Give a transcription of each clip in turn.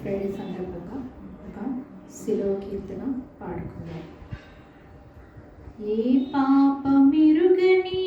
Friday సందర్భంగా ఒక శిలో కీర్తన పాడుకుందాం. ఏ పాప మెరుగని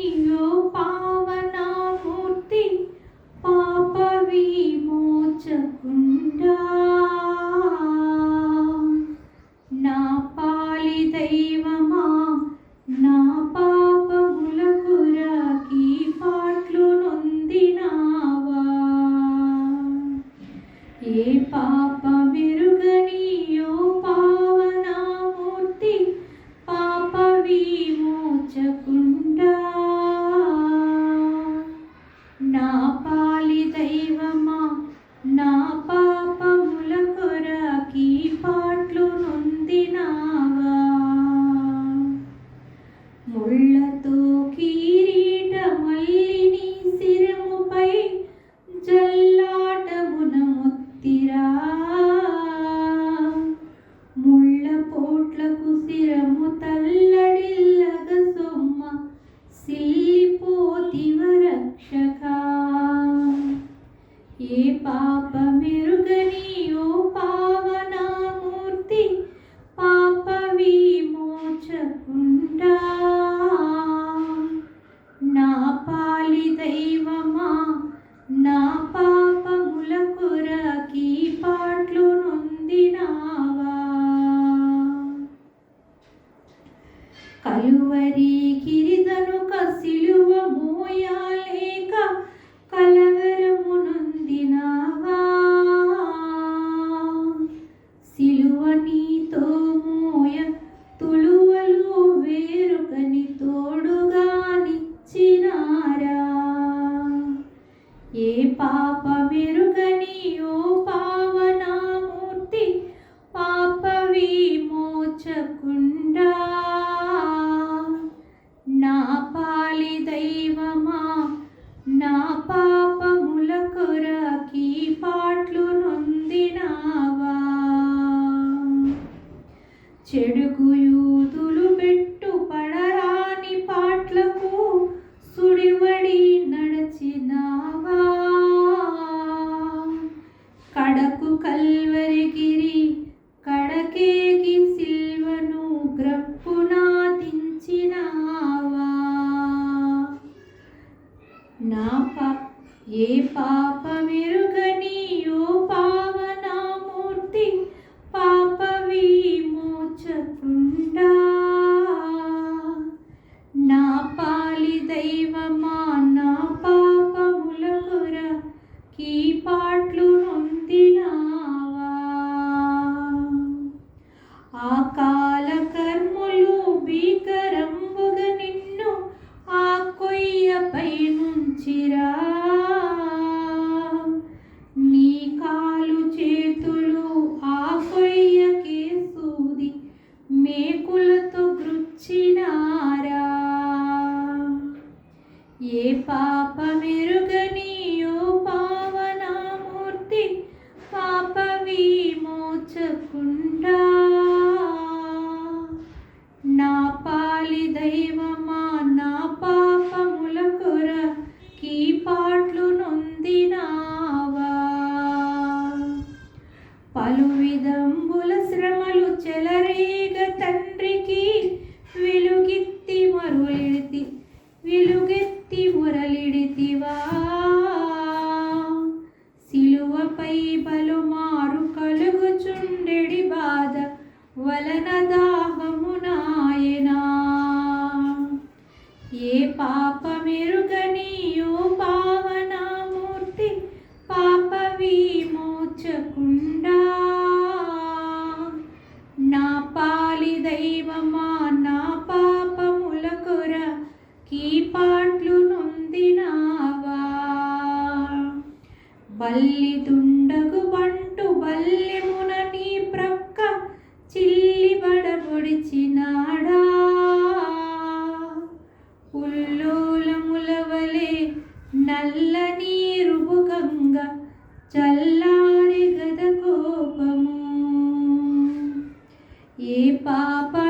చెడుకుయు నా పాలి దైవమా నా పాట్లు నొందినావా. నా పా ఏ పాపమెరుగ పాపమెరుగనియో చలన దాహమునాయనా ఏ పాపమెరుగని ఓ పావనామూర్తి పాప విమోచకుండా నా పాలి దైవమా నా పాపముల కొర కీపాట్లు నొందినావా. బల్లి తుండగు బంటు బల్లి పాప